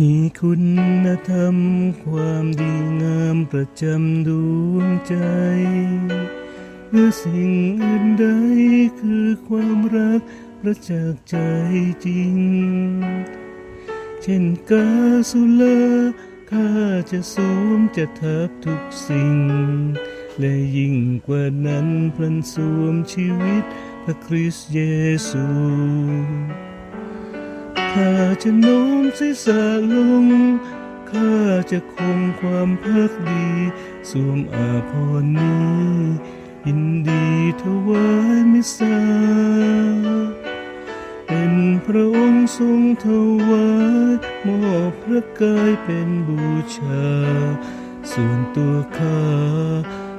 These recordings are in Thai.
ให้คุณธรรมความดีงามประจำดวงใจเมื่อสิ่งอื่นใดคือความรักประจักษ์ใจจริง เช่นกาสุลาข้าจะสวมจะทับทุกสิ่ง และยิ่งกว่านั้นพลันสวมชีวิตพระคริสต์เยซู ข้าจะโน้มศีรษะลง ข้าจะคงความพักดีสวมอาภรณ์นี้ ยินดีถวายมิสาเป็นพระองค์ทรงถวายมอบพระกายเป็นบูชา ส่วนตัวข้า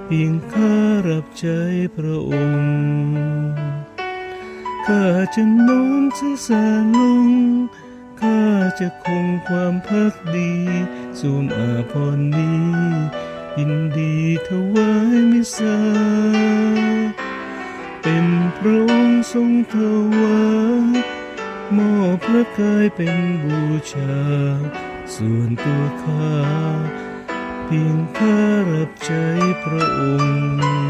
เพียงข้ารับใช้พระองค์ ข้าจะโน้มศีรษะลง ข้าจะคงความพักดีสวมอาภรณ์นี้ ยินดีถวายมิสาเป็นพระองค์ทรงถวายมอบพระกายเป็นบูชา ส่วนตัวข้า เพียงข้ารับใช้พระองค์